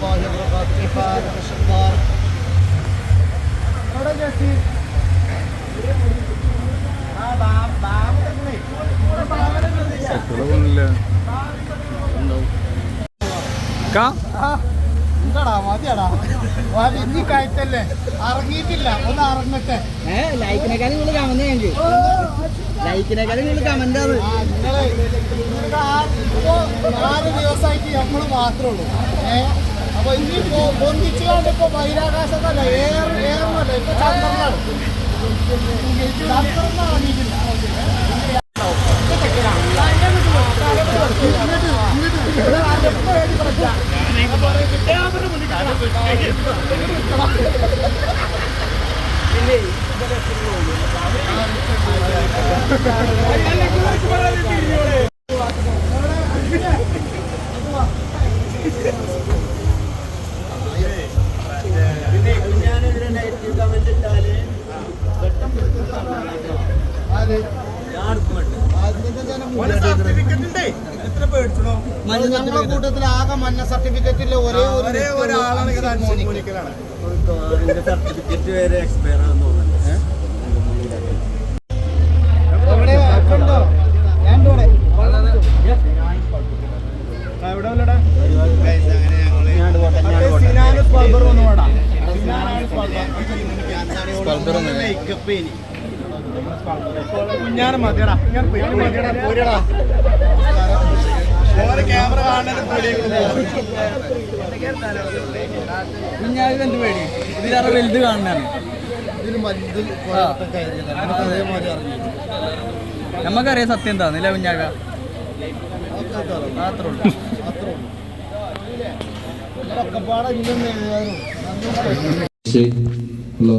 الله وبركاته كيف حالك ايش اخبارك؟ എവിടെ ജെസ്സി? ആ, ബാ- ബാബു തന്നെ. ഇവിടെ ബാബുനെ ശ്രദ്ധിച്ചാ. ആ, എന്താടാ മതിയാടാ വലിഞ്ഞി കയറ്റല്ലേ ഇറങ്ങിയിട്ടില്ല ഒന്ന് ഇറങ്ങട്ടെ ഏഹ് ലൈക്കിനേക്കാളും നിങ്ങൾ കമന്റ് ഞങ്ങൾക്ക് ലൈക്കിനേക്കാളും നിങ്ങൾ കമന്റ് അത് ആ, നിങ്ങള് നിങ്ങളുടെ ആ ഇപ്പോ നാല് ദിവസമായിട്ട് നമ്മൾ മാത്രമേ ഉള്ളൂ ഏ അപ്പൊ ഇനി പൊന്തിച്ചു കൊണ്ട് ഇപ്പൊ ബഹിരാകാശത്തല്ല ഏർ ഏറുന്നല്ല ഇപ്പൊ ചന്ദ്രനാണ് ചന്ദ്രനാണ് ഞങ്ങളുടെ കൂട്ടത്തിൽ ആകെ മഞ്ഞ സർട്ടിഫിക്കറ്റ് ഇല്ല ഒരേ ഒരു ഒരേ ഒരാളാണ്. സർട്ടിഫിക്കറ്റ് വരെ എക്സ്പയർ ആണെന്ന് കുഞ്ഞാന് മതിയടാ. ഞാൻ മതിയടാ. പോരടാ. ക്യാമറ കാണുന്നത്. കുഞ്ഞാവിന് എന്ത് പേടി? ഇതിലേറെ വലുത് കാണുന്നതാണ്. ഇതിന് വലുത് അതേമാതിരി അറിഞ്ഞു നമുക്കറിയാം സത്യം എന്താ. നില കുഞ്ഞാക. ഇതാണ്. ഉള്ളൂ. ഇല്ലെന്ന്. ഹലോ.